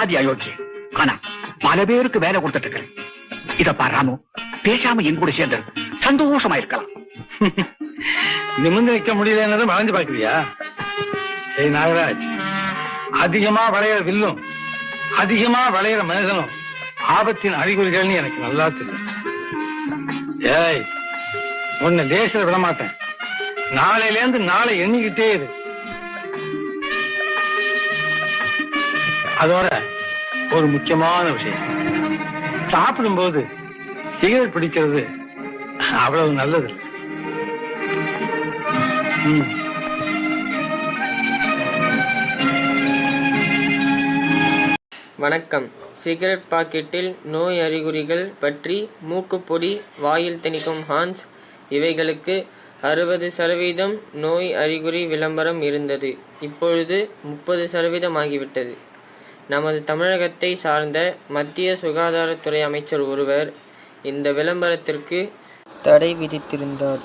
ஆதி அயோக்கிய ஆனா பல பேருக்கு வேலை கொடுத்துட்டு இருக்கேன் இத பாராமோ பேசாம என் கூட சேர்ந்து சந்தோஷமா இருக்கலாம். நிமிர்ந்து நிக்க முடியலன்னு வளைஞ்சு பாக்குறியா ஏய் நாகராஜ் அதிகமா வளையிற வில்லும் அதிகமா வளையிற மனிதனும் ஆபத்தின் அறிகுறிகள்னு எனக்கு நல்லா தெரியும். ஏய் உன்னை லேசில விட மாட்டேன் நாளையில இருந்து நாளை எண்ணிக்கிட்டே இரு. அதோட ஒரு முக்கியமான விஷயம். சாப்பிடும்போது சிகரெட் பிடிக்கிறது அவ்வளவு நல்லது. வணக்கம். சிகரெட் பாக்கெட்டில் நோய் அறிகுறிகள் பற்றி மூக்குப்பொடி வாயில் திணிக்கும் ஹான்ஸ் இவைகளுக்கு அறுபது சதவீதம் நோய் அறிகுறி விளம்பரம் இருந்தது. இப்பொழுது முப்பது சதவீதம் ஆகிவிட்டது. நமது தமிழகத்தை சார்ந்த மத்திய சுகாதாரத்துறை அமைச்சர் ஒருவர் இந்த விளம்பரத்திற்கு தடை விதித்திருந்தார்.